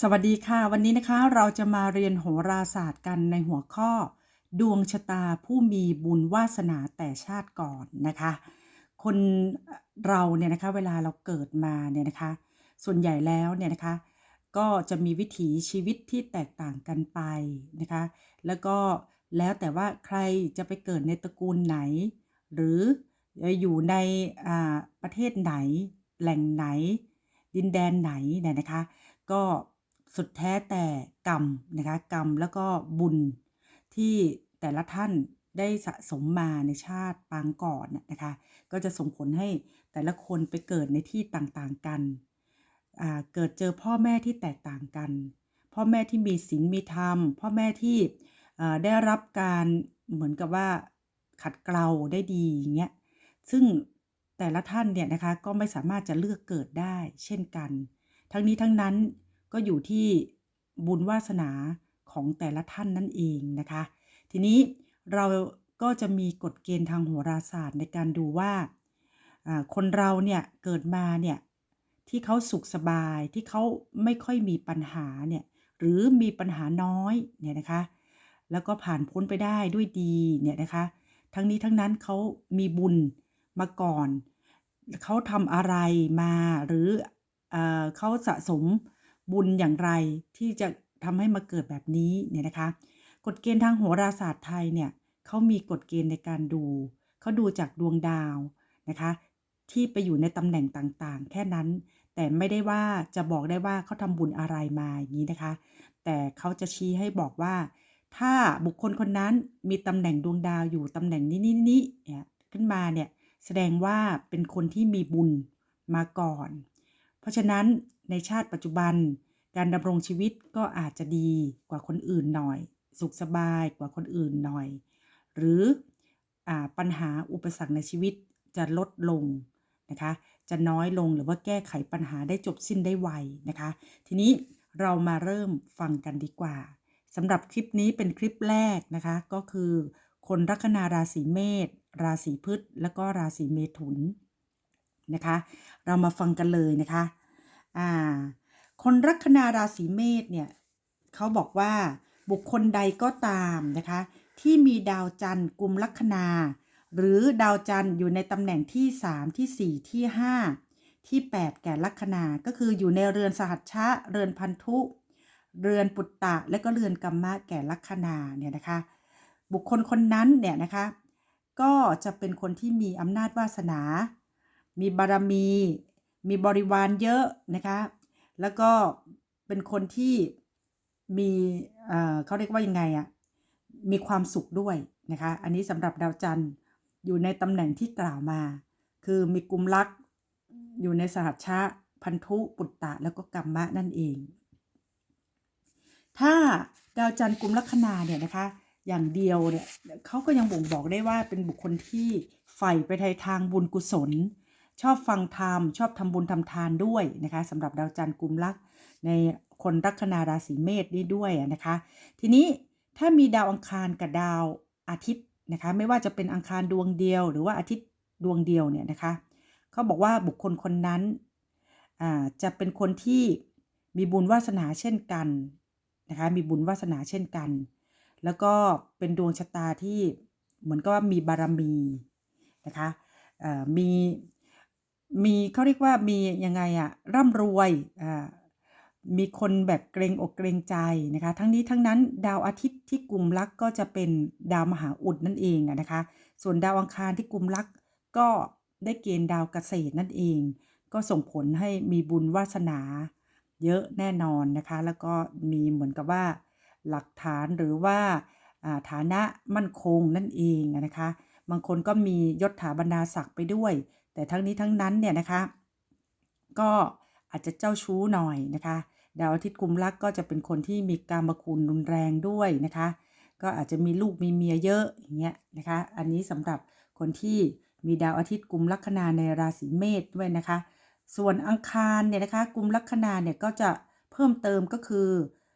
สวัสดีค่ะ วันนี้นะคะเราจะมาเรียนโหราศาสตร์กันในหัวข้อ ดวงชะตาผู้มีบุญวาสนาแต่ชาติก่อนนะคะ คนเราเนี่ยนะคะเวลาเราเกิดมาเนี่ยนะคะ ส่วนใหญ่แล้วเนี่ยนะคะ ก็จะมีวิถีชีวิตที่แตกต่างกันไปนะคะ แล้วก็แล้วแต่ว่าใครจะไปเกิดในตระกูลไหน หรืออยู่ในประเทศไหน แหล่งไหน ดินแดนไหนเนี่ยนะคะ ก็ สุดแท้แต่กรรมนะคะกรรมแล้วก็บุญที่แต่ละท่านได้สะสมมาในชาติปางก่อนน่ะนะคะ ก็จะส่งผลให้แต่ละคนไปเกิดในที่ต่างๆกัน เกิดเจอพ่อแม่ที่แตกต่างกัน พ่อแม่ที่มีศีลมีธรรม พ่อแม่ที่ได้รับการเหมือนกับว่าขัดเกลาได้ดีอย่างเงี้ย ซึ่งแต่ละท่านเนี่ยนะคะก็ไม่สามารถจะเลือกเกิดได้เช่นกัน ทั้งนี้ทั้งนั้น ก็อยู่ที่บุญวาสนาของแต่ละท่านนั่นเองนะคะ ทีนี้เราก็จะมีกฎเกณฑ์ทางโหราศาสตร์ในการดูว่า คนเราเนี่ยเกิดมาเนี่ยที่เขาสุขสบายที่เขาไม่ค่อยมีปัญหาเนี่ยหรือมีปัญหาน้อยเนี่ยนะคะ แล้วก็ผ่านพ้นไปได้ด้วยดีเนี่ยนะคะ ทั้งนี้ทั้งนั้นเขามีบุญมาก่อน เขาทำอะไรมาหรือเอเขาสะสม บุญอย่างไรที่จะทำให้มาเกิดแบบนี้เนี่ยนะคะ กฎเกณฑ์ทางโหราศาสตร์ไทยเนี่ยเขามีกฎเกณฑ์ในการดู เขาดูจากดวงดาวนะคะ ที่ไปอยู่ในตำแหน่งต่างๆ แค่นั้น แต่ไม่ได้ว่าจะบอกได้ว่าเขาทำบุญอะไรมาอย่างนี้นะคะ แต่เขาจะชี้ให้บอกว่า ถ้าบุคคลคนนั้นมีตำแหน่งดวงดาวอยู่ตำแหน่งนี้นี้นี้เนี่ยขึ้นมาเนี่ยแสดงว่าเป็นคนที่มีบุญมาก่อน เพราะฉะนั้น ในชาติปัจจุบัน การดำรงชีวิตก็อาจจะดีกว่าคนอื่นหน่อย สุขสบายกว่าคนอื่นหน่อย หรืออปัญหาอุปสรรคในชีวิตจะลดลงนะคะ จะน้อยลงหรือว่าแก้ไขปัญหาได้จบสิ้นได้ไวนะคะ ทีนี้เรามาเริ่มฟังกันดีกว่าสำหรับคลิปนี้เป็นคลิปแรกนะคะ ก็คือ คนลัคนาราศีเมษราศีพฤษแล้วก็ราศีเมถุนนะคะ เรามาฟังกันเลยนะคะ อ่า คนลัคนาราศีเมษเนี่ยเขาบอกว่าบุคคลใดก็ตามนะคะ ที่มีดาวจันทร์กลุ่มลัคนา หรือดาวจันทร์อยู่ในตำแหน่งที่ 3 ที่ 4 ที่ 5 ที่ 8 แก่ลัคนา ก็คืออยู่ในเรือนสหัชชะ เรือนพันธุ เรือนปุตตะ และก็เรือนกัมมะแก่ลัคนาเนี่ยนะคะ บุคคลคนนั้นเนี่ยนะคะ ก็จะเป็นคนที่มีอำนาจวาสนา มีบารมี มีบริวารเยอะนะคะ แล้วก็เป็นคนที่มีเขาเรียกว่ายังไงอะมีความสุขด้วยนะคะ อันนี้สำหรับดาวจันทร์อยู่ในตำแหน่งที่กล่าวมา คือมีกุมลักอยู่ในสหัชชะพันธุปุตตะแล้วก็กัมมะนั่นเอง ถ้าดาวจันทร์กุมลัคนาเนี่ยนะคะ อย่างเดียวเนี่ยเขาก็ยังบ่งบอกได้ว่าเป็นบุคคลที่ใฝ่ไปในทางบุญกุศล ชอบฟังธรรมชอบทำบุญทำทานด้วยนะคะสำหรับดาวจันทร์กุมลักในคนลัคนาราศีเมษนี่ด้วยนะคะ ทีนี้ถ้ามีดาวอังคารกับดาวอาทิตย์นะคะไม่ว่าจะเป็นอังคารดวงเดียว หรือว่าอาทิตย์ดวงเดียวเนี่ยนะคะเขาบอกว่าบุคคลคนนั้นจะเป็นคนที่มีบุญวาสนาเช่นกันนะคะมีบุญวาสนาเช่นกัน แล้วก็เป็นดวงชะตาที่เหมือนกับว่ามีบารมีนะคะมี มีเขาเรียกว่ามียังไงอะร่ำรวยมีคนแบบเกรงอกเกรงใจนะคะ ทั้งนี้ทั้งนั้นดาวอาทิตย์ที่กลุ่มลักก็จะเป็นดาวมหาอุดนั่นเองนะคะ ส่วนดาวอังคารที่กลุ่มลักก็ได้เกณฑ์ดาวเกษตรนั่นเอง ก็ส่งผลให้มีบุญวาสนา เยอะแน่นอนนะคะ แล้วก็มีเหมือนกับว่า หลักฐานหรือว่าฐานะมั่นคงนั่นเองนะคะ บางคนก็มียศถาบรรดาศักดิ์ไปด้วย แต่ทั้งนี้ทั้งนั้นเนี่ยนะคะ ก็อาจจะเจ้าชู้หน่อยนะคะดาวอาทิตย์กุมลักก็จะเป็นคนที่มีการมคุณรุนแรงด้วยนะคะ ก็อาจจะมีลูกมีเมียเยอะอย่างเงี้ยนะคะ อันนี้สำหรับคนที่มีดาวอาทิตย์กุมลัคนาในราศีเมษด้วยนะคะ ส่วนอังคารเนี่ยนะคะกุมลัคนาเนี่ยก็จะเพิ่มเติมก็คือ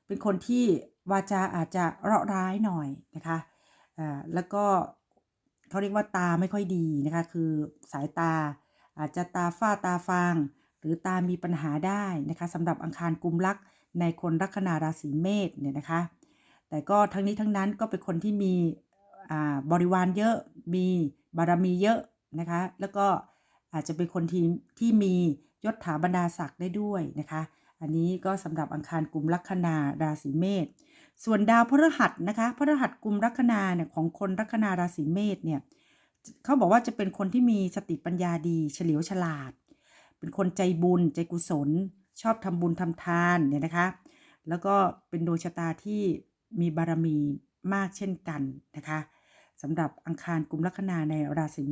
เป็นคนที่วาจาอาจจะเราะร้ายหน่อยนะคะอ่าแล้วก็ เขาเรียกว่าตาไม่ค่อยดีนะคะ คือสายตาอาจจะตาฝ้าตาฟาง หรือตามีปัญหาได้นะคะสำหรับอังคารกุมลักในคนลัคนาราศีเมษเนี่ยนะคะ แต่ก็ทั้งนี้ทั้งนั้นก็เป็นคนที่มีบริวารเยอะมีบารมีเยอะนะคะ แล้วก็อาจจะเป็นคนที่ที่มียศถาบรรดาศักดิ์ได้ด้วยนะคะ อันนี้ก็สำหรับอังคารกลุ่มลัคนาราศีเมษ ส่วนดาวพฤหัสนะคะพฤหัสกลุ่มลัคนาเนี่ยของคนลัคนาราศีเมษเนี่ยเขาบอกว่าจะเป็นคนที่มีสติปัญญาดี เฉลียวฉลาด เป็นคนใจบุญใจกุศล ชอบทำบุญทำทานเนี่ยนะคะ แล้วก็เป็นดวงชะตาที่มีบารมีมากเช่นกันนะคะสำหรับอังคารกลุ่มลัคนาในราศี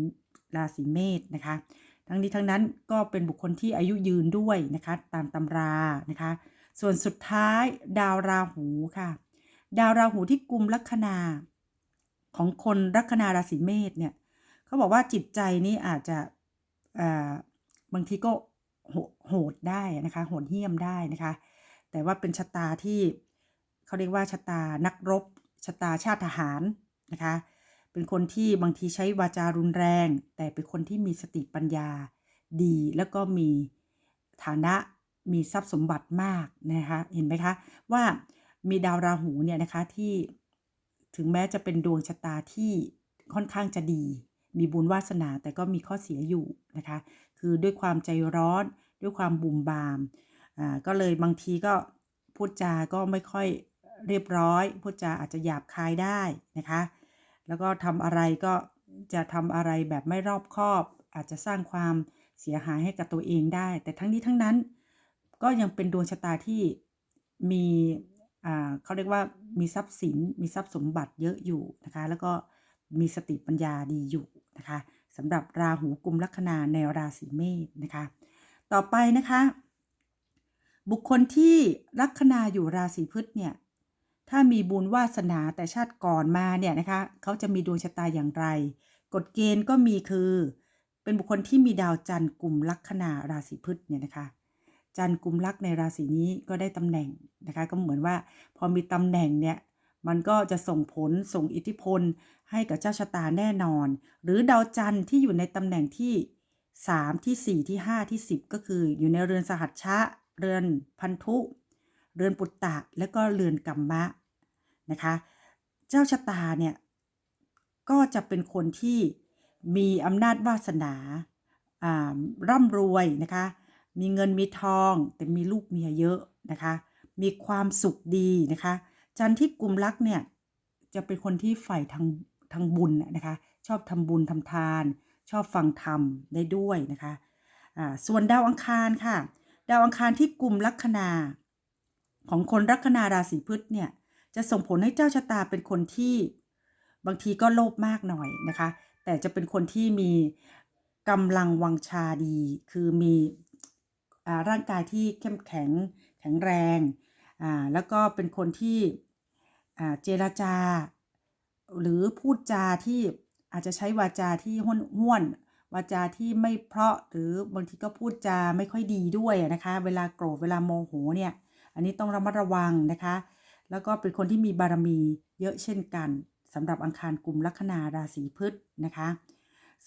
ราศีเมษนะคะ ทั้งนี้ทั้งนั้นก็เป็นบุคคลที่อายุยืนด้วยนะคะ ตามตำรานะคะ ส่วนสุดท้ายดาวราหูค่ะ ดาวราหูที่กลุ่มลัคนาของคนลัคนาราศีเมษเนี่ยเขาบอกว่าจิตใจนี่อาจจะบางทีก็โหดได้นะคะโหดเหี้ยมได้นะคะ แต่ว่าเป็นชะตาที่เขาเรียกว่าชะตานักรบชะตาชาติทหารนะคะ เป็นคนที่บางทีใช้วาจารุนแรง แต่เป็นคนที่มีสติปัญญาดี แล้วก็มีฐานะมีทรัพย์สมบัติมากนะคะ เห็นไหมคะว่า มีดาวราหูเนี่ยนะคะที่ถึงแม้จะเป็นดวงชะตาที่ค่อนข้างจะดี มีบุญวาสนาแต่ก็มีข้อเสียอยู่นะคะ คือด้วยความใจร้อนด้วยความบุ่มบาม อ่า ก็เลยบางทีก็พูดจา ก็ไม่ค่อยเรียบร้อย พูดจาอาจจะหยาบคายได้นะคะ แล้วก็ทำอะไรก็จะทำอะไรแบบไม่รอบคอบ อาจจะสร้างความเสียหายให้กับตัวเองได้ แต่ทั้งนี้ทั้งนั้น ก็ยังเป็นดวงชะตาที่มี เขาเรียกว่ามีทรัพย์สินมีทรัพย์สมบัติเยอะอยู่นะคะ แล้วก็มีสติปัญญาดีอยู่นะคะสำหรับราหูกุมลัคนาในราศีเมษนะคะ ต่อไปนะคะ บุคคลที่ลัคนาอยู่ราศีพฤษเนี่ยถ้ามีบุญวาสนาแต่ชาติก่อนมาเนี่ยนะคะเขาจะมีดวงชะตาอย่างไร กฎเกณฑ์ก็มีคือ เป็นบุคคลที่มีดาวจันทร์กลุ่มลัคนาราศีพฤษเนี่ยนะคะ จันทร์กุมลักในราศีนี้ก็ได้ตำแหน่งนะคะ ก็เหมือนว่าพอมีตำแหน่งเนี่ยมันก็จะส่งผลส่งอิทธิพลให้กับเจ้าชะตาแน่นอน หรือดาวจันทร์ที่อยู่ในตำแหน่งที่ 3 ที่ 4 ที่ 5 ที่ 10 ก็คืออยู่ในเรือนสหัชชะ เรือนพันธุ เรือนปุตตะ และก็เรือนกัมมะนะคะ เจ้าชะตาเนี่ยก็จะเป็นคนที่มีอำนาจวาสนาร่ำรวยนะคะ มีเงินมีทอง แต่มีลูกเมียเยอะนะคะ มีความสุขดีนะคะ จันที่กลุ่มรักเนี่ยจะเป็นคนที่ใฝ่ทางทางบุญนะคะ ชอบทำบุญทำทาน ชอบฟังธรรมได้ด้วยนะคะะส่วนดาวอังคารค่ะ ดาวอังคารที่กลุ่มลัคนา ของคนลัคนาราศีพฤษเนี่ยจะส่งผลให้เจ้าชะตาเป็นคนที่บางทีก็โลภมากหน่อยนะคะ แต่จะเป็นคนที่มีกำลังวังชาดี คือมี ร่างกายที่เข้มแข็งแข็งแรง แล้วก็เป็นคนที่เจรจา หรือพูดจาที่อาจจะใช้วาจาที่ห้วนห้วนวาจาที่ไม่เพราะหรือบางทีก็พูดจาไม่ค่อยดีด้วยนะคะ เวลาโกรธเวลาโมโหเนี่ย อันนี้ต้องระมัดระวังนะคะ แล้วก็เป็นคนที่มีบารมีเยอะเช่นกันสำหรับอังคารกลุ่มลัคนาราศีพฤษนะคะ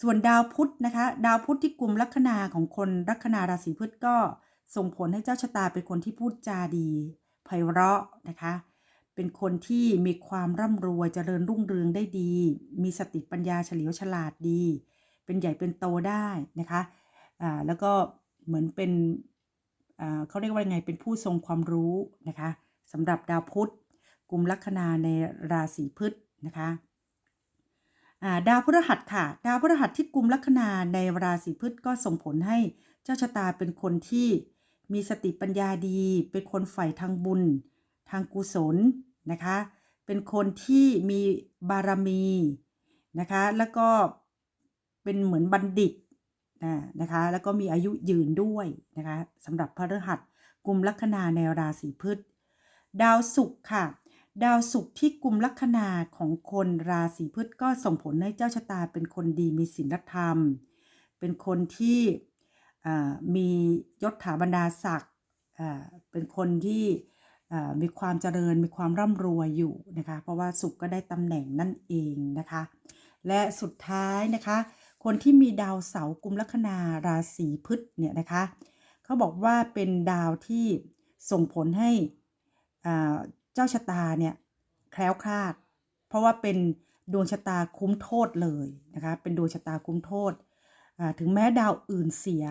ส่วนดาวพุธนะคะ ดาวพุธที่กลุ่มลัคนาของคนลัคนาราศีพฤษก็ส่งผลให้เจ้าชะตาเป็นคนที่พูดจาดีไพเราะนะคะ เป็นคนที่มีความร่ำรวยเจริญรุ่งเรืองได้ดี มีสติปัญญาเฉลียวฉลาดดี เป็นใหญ่เป็นโตได้นะคะอ่าแล้วก็เหมือนเป็นอ่าเขาเรียกว่าไงเป็นผู้ทรงความรู้นะคะสำหรับดาวพุธกลุ่มลัคนาในราศีพฤษนะคะ ดาวพฤหัสค่ะ ดาวพฤหัสที่กลุ่มลัคนาในราศีพฤษก็ส่งผลให้เจ้าชะตาเป็นคนที่มีสติปัญญาดี เป็นคนใฝ่ทางบุญ ทางกุศลนะคะ เป็นคนที่มีบารมีนะคะ แล้วก็เป็นเหมือนบัณฑิตนะคะ แล้วก็มีอายุยืนด้วยนะคะสำหรับพฤหัสกลุ่มลัคนาในราศีพฤษดาวศุกร์ค่ะ ดาวศุกร์ที่กลุ่มลัคนาของคนราศีพฤษก็ส่งผลให้เจ้าชะตาเป็นคนดีมีศีลธรรม เป็นคนที่มียศถาบรรดาศักดิ์เป็นคนที่มีความเจริญมีความร่ำรวยอยู่นะคะเพราะว่าสุขก็ได้ตำแหน่งนั่นเองนะคะ และสุดท้ายนะคะ คนที่มีดาวเสาร์กุมลัคนาราศีพฤษเนี่ยนะคะเขาบอกว่าเป็นดาวที่ส่งผลให้ เจ้าชะตาเนี่ยแคล้วคลาด เพราะว่าเป็นดวงชะตาคุ้มโทษเลยนะคะเป็นดวงชะตาคุ้มโทษ ถึงแม้ดาวอื่นเสีย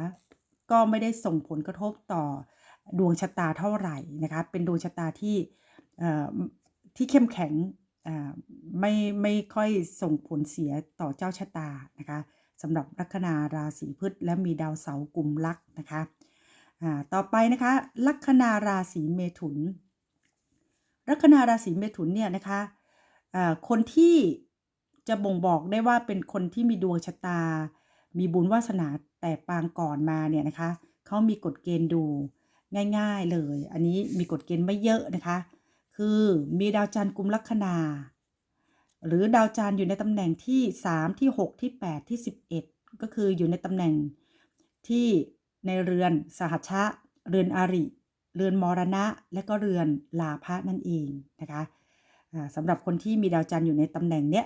ก็ไม่ได้ส่งผลกระทบต่อดวงชะตาเท่าไหร่นะคะเป็นดวงชะตาที่ที่เข้มแข็งไม่ไม่ค่อยส่งผลเสียต่อเจ้าชะตานะคะสำหรับลัคนาราศีพฤษและมีดาวเสาร์กลุ่มลักนะคะต่อไปนะคะลัคนาราศีเมถุน ลัคนาราศีเมถุนเนี่ยนะคะคนที่จะบ่งบอกได้ว่าเป็นคนที่มีดวงชะตา มีบุญวาสนาแต่ปางก่อนมาเนี่ยนะคะเขามีกฎเกณฑ์ดูง่าย ๆเลย อันนี้มีกฎเกณฑ์ไม่เยอะนะคะ คือมีดาวจันทร์กุมลัคนา หรือดาวจันทร์อยู่ในตำแหน่งที่ 3 ที่ 6 ที่ 8 ที่ 11 ก็คืออยู่ในตำแหน่งที่ในเรือนสหัชชะเรือนอาริ เรือนมรณะ และก็เรือนลาภะนั่นเองนะคะสำหรับคนที่มีดาวจันทร์อยู่ในตำแหน่งเนี้ย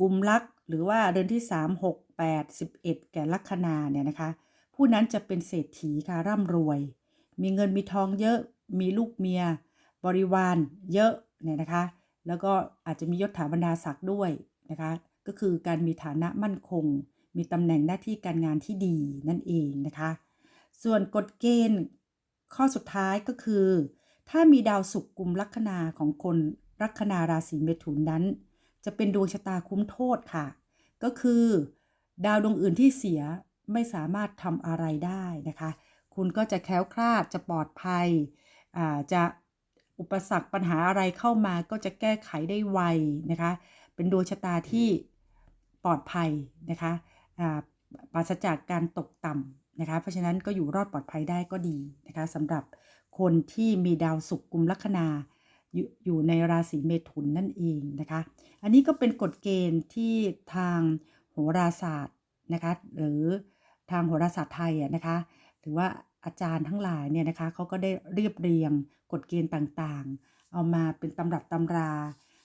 กุมลักหรือว่าเรือนที่ 3 6 8 11 แก่ลัคนาเนี่ยนะคะ ผู้นั้นจะเป็นเศรษฐีค่ะร่ำรวย มีเงินมีทองเยอะมีลูกเมีย บริวารเยอะเนี่ยนะคะ แล้วก็อาจจะมียศถาบรรดาศักดิ์ด้วยนะคะ ก็คือการมีฐานะมั่นคง มีตำแหน่งหน้าที่การงานที่ดีนั่นเองนะคะ ส่วนกฎเกณฑ์ ข้อสุดท้ายก็คือ ถ้ามีดาวศุกร์กุมลัคนาของคนลัคนาราศีเมถุนนั้น จะเป็นดวงชะตาคุ้มโทษค่ะ ก็คือ ดาวดวงอื่นที่เสียไม่สามารถทำอะไรได้นะคะ คุณก็จะแคล้วคลาดจะปลอดภัยอ่าจะอุปสรรคปัญหาอะไรเข้ามาก็จะแก้ไขได้ไวนะคะ เป็นดวงชะตาที่ปลอดภัยนะคะอ่าปราศจากการตกต่ำ นะคะเพราะฉะนั้นก็อยู่รอดปลอดภัยได้ก็ดีนะคะสำหรับคนที่มีดาวศุกร์กุมลัคนาอยู่อยู่ในราศีเมถุนนั่นเองนะคะ อันนี้ก็เป็นกฎเกณฑ์ที่ทางโหราศาสตร์นะคะหรือทางโหราศาสตร์ไทยอะนะคะหรือว่าอาจารย์ทั้งหลายเนี่ยนะคะเขาก็ได้เรียบเรียงกฎเกณฑ์ต่างๆ เอามาเป็นตำรับตำรา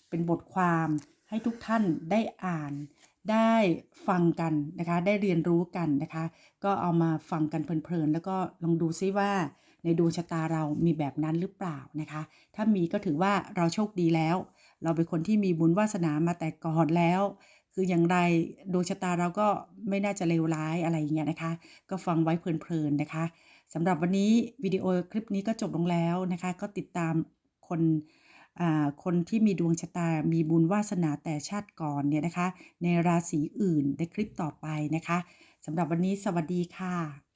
เป็นบทความให้ทุกท่านได้อ่าน ได้ฟังกันนะคะ ได้เรียนรู้กันนะคะ ก็เอามาฟังกันเพลินๆ แล้วก็ลองดูซิว่าในดวงชะตาเรามีแบบนั้นหรือเปล่านะคะ ถ้ามีก็ถือว่าเราโชคดีแล้ว เราเป็นคนที่มีบุญวาสนามาแต่ก่อนแล้ว คืออย่างไรดวงชะตาเราก็ไม่น่าจะเลวร้ายอะไรอย่างเงี้ยนะคะ ก็ฟังไว้เพลินๆนะคะสำหรับวันนี้วิดีโอคลิปนี้ก็จบลงแล้วนะคะ ก็ติดตามคน คนที่มีดวงชะตา มีบุญวาสนาแต่ชาติก่อนเนี่ยนะคะ ในราศีอื่นในคลิปต่อไปนะคะสำหรับวันนี้สวัสดีค่ะ